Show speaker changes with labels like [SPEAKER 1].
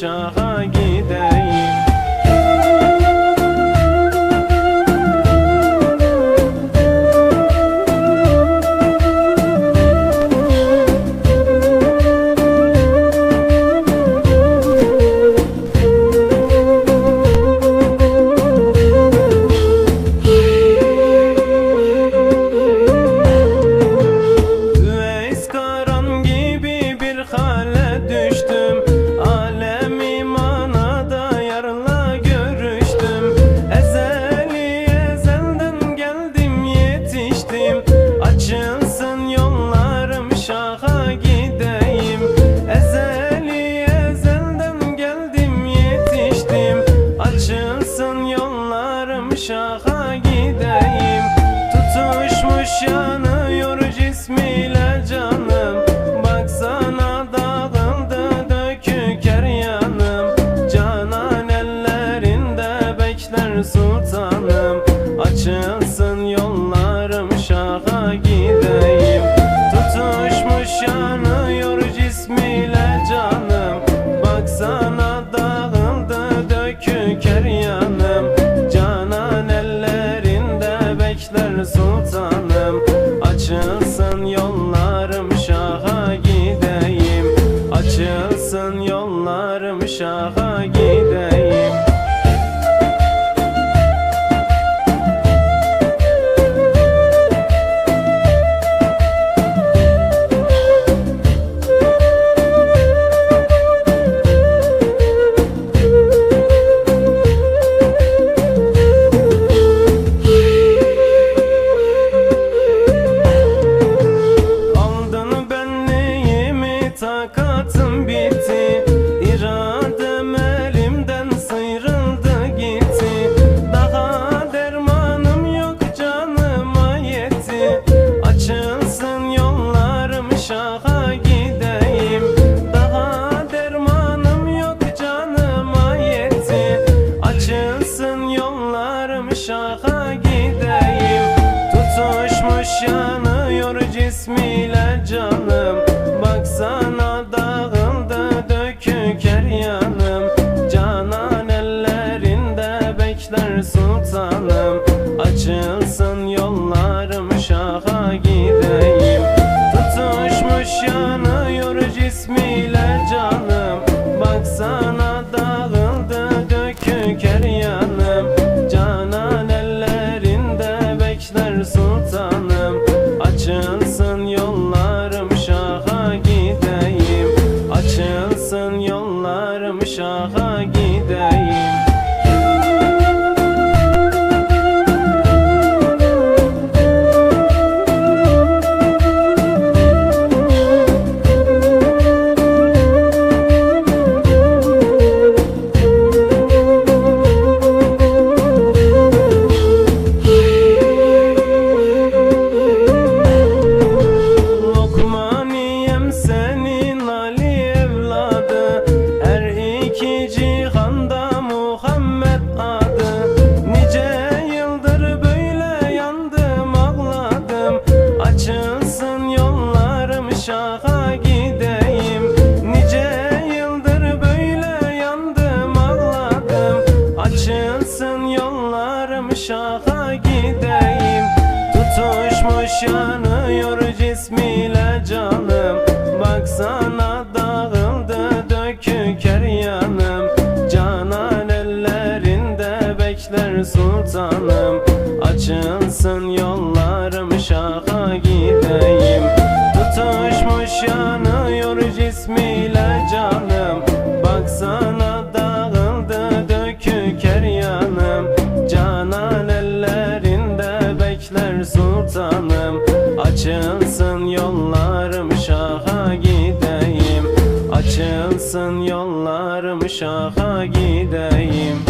[SPEAKER 1] prochain Açılsın yollarım şaha gideyim. Açılsın yollarım şaha yanıyor cismiyle can sultanım Açılsın yollarım şaha gideyim. Tutuşmuş yanıyor cismiyle canım. Baksana dağıldı dökük her yanım Canan ellerinde bekler sultanım. Açılsın yollarım şaha gideyim. Açılsın yollarım şaha gideyim.